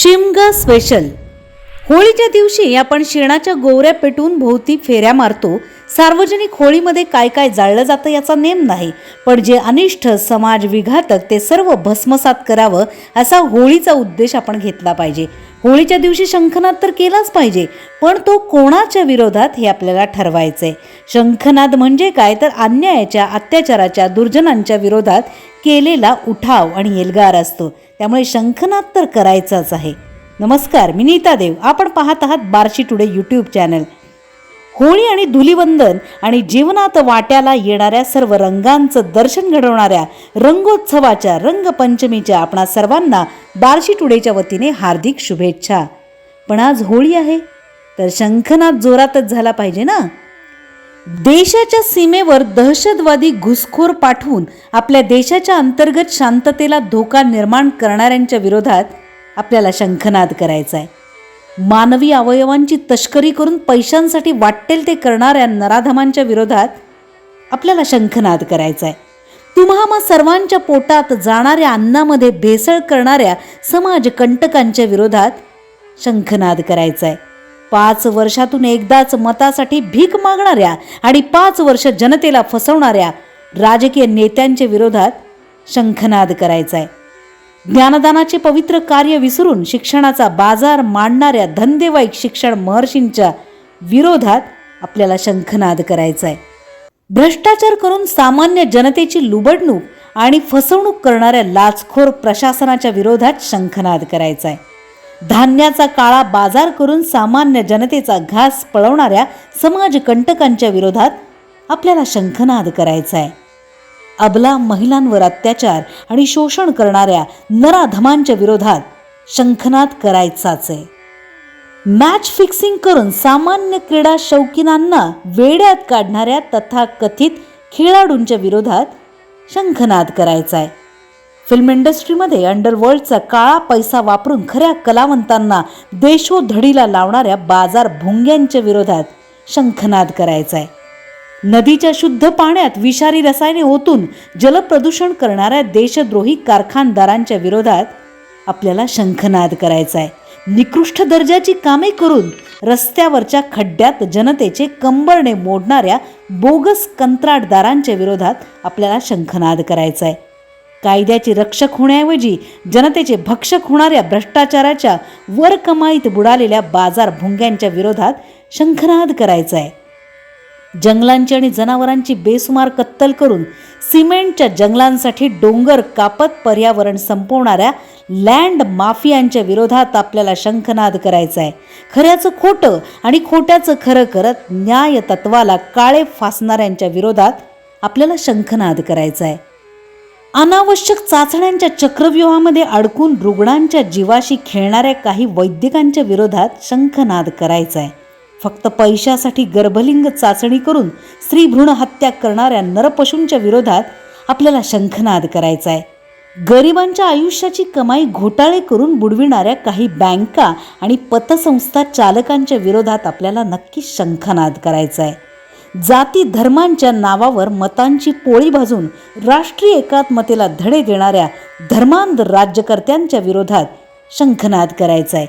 Shimga special होळीच्या दिवशी आपण शेणाच्या गोवऱ्या पेटून भोवती फेऱ्या मारतो. सार्वजनिक होळीमध्ये काय काय जाळलं जातं याचा नेम नाही. पण जे अनिष्ट समाज विघातक ते सर्व भस्मसात करावं असा होळीचा उद्देश आपण घेतला पाहिजे. होळीच्या दिवशी शंखनाद तर केलाच पाहिजे पण तो कोणाच्या विरोधात हे आपल्याला ठरवायचं आहे शंखनाद म्हणजे काय? तर अन्यायाच्या अत्याचाराच्या दुर्जनांच्या विरोधात केलेला उठाव आणि एल्गार असतो. त्यामुळे शंखनाद तर करायचाच आहे. नमस्कार मी नीता देव. आपण पाहत आहात Barshi today YouTube channel Holi आणि धुलिवंदन आणि जीवनात वाट्याला येणाऱ्या सर्व रंगांचं दर्शन घडवणाऱ्या रंगोत्सवाच्या रंगपंचमीच्या आपणा सर्वांना बार्शी टुडेच्या वतीने हार्दिक शुभेच्छा. पण आज होळी आहे तर शंखनाद जोरातच झाला पाहिजे ना? देशाच्या सीमेवर दहशतवादी घुसखोर पाठवून आपल्या देशाच्या अंतर्गत शांततेला धोका निर्माण करणाऱ्यांच्या विरोधात आपल्याला शंखनाद करायचा आहे मानवी अवयवांची तस्करी करून पैशांसाठी वाटेल ते करणाऱ्या नराधमांच्या विरोधात आपल्याला शंखनाद करायचा आहे तुम्हा सर्वांच्या पोटात जाणाऱ्या अन्नामध्ये भेसळ करणाऱ्या समाजकंटकांच्या विरोधात शंखनाद करायचा आहे पाच वर्षातून एकदाच मतासाठी भीक मागणाऱ्या आणि पाच वर्ष जनतेला फसवणाऱ्या राजकीय नेत्यांच्या विरोधात शंखनाद करायचा आहे ज्ञानदानाचे पवित्र कार्य विसरून शिक्षणाचा बाजार मांडणाऱ्या धंदेवाईक शिक्षण महर्षींच्या विरोधात आपल्याला शंखनाद करायचा आहे भ्रष्टाचार करून सामान्य जनतेची लुबडणूक आणि फसवणूक करणाऱ्या लाचखोर प्रशासनाच्या विरोधात शंखनाद करायचा आहे धान्याचा काळा बाजार करून सामान्य जनतेचा घास पळवणाऱ्या समाजकंटकांच्या विरोधात आपल्याला शंखनाद करायचा आहे अबला महिलांवर अत्याचार आणि शोषण करणाऱ्या नराधमांच्या विरोधात शंखनाद करायचाच आहे मॅच फिक्सिंग करून सामान्य क्रीडा शौकीनांना वेड्यात काढणाऱ्या तथाकथित खेळाडूंच्या विरोधात शंखनाद करायचा आहे फिल्म इंडस्ट्रीमध्ये अंडरवर्ल्डचा काळा पैसा वापरून खऱ्या कलावंतांना देशोधडीला लावणाऱ्या बाजार भोंग्यांच्या विरोधात शंखनाद करायचा आहे नदीच्या शुद्ध पाण्यात विषारी रसायने ओतून जलप्रदूषण करणाऱ्या देशद्रोही कारखानदारांच्या विरोधात आपल्याला शंखनाद करायचा आहे निकृष्ट दर्जाची कामे करून रस्त्यावरच्या खड्ड्यात जनतेचे कंबरणे मोडणाऱ्या बोगस कंत्राटदारांच्या विरोधात आपल्याला शंखनाद करायचा आहे कायद्याचे रक्षक होण्याऐवजी जनतेचे भक्षक होणाऱ्या भ्रष्टाचाराच्या वर कमाईत बुडालेल्या बाजार भुंग्यांच्या विरोधात शंखनाद करायचा आहे. जंगलांची आणि जनावरांची बेसुमार कत्तल करून सिमेंटच्या जंगलांसाठी डोंगर कापत पर्यावरण संपवणाऱ्या लँड माफियांच्या विरोधात आपल्याला शंखनाद करायचा आहे. खऱ्याचं खोटं आणि खोट्याचं खरं करत न्याय तत्वाला काळे फासणाऱ्यांच्या विरोधात आपल्याला शंखनाद करायचा आहे. अनावश्यक चाचण्यांच्या चक्रव्यूहामध्ये अडकून रुग्णांच्या जीवाशी खेळणाऱ्या काही वैद्यकांच्या विरोधात शंखनाद करायचा आहे फक्त पैशासाठी गर्भलिंग चाचणी करून स्त्री भ्रूण हत्या करणाऱ्या नरपशूंच्या विरोधात आपल्याला शंखनाद करायचा आहे गरिबांच्या आयुष्याची कमाई घोटाळे करून बुडविणाऱ्या काही बँका आणि पतसंस्था चालकांच्या विरोधात आपल्याला नक्की शंखनाद करायचा आहे जाती धर्मांच्या नावावर मतांची पोळी भाजून राष्ट्रीय एकात्मतेला धडे देणाऱ्या धर्मांध राज्यकर्त्यांच्या विरोधात शंखनाद करायचा आहे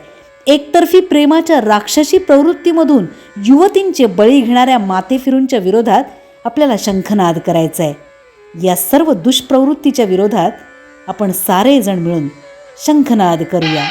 एकतर्फी प्रेमाच्या राक्षसी प्रवृत्तीमधून युवतींचे बळी घेणाऱ्या मातेफिरूंच्या विरोधात आपल्याला शंखनाद करायचा आहे या सर्व दुष्प्रवृत्तीच्या विरोधात आपण सारेजण मिळून शंखनाद करूया.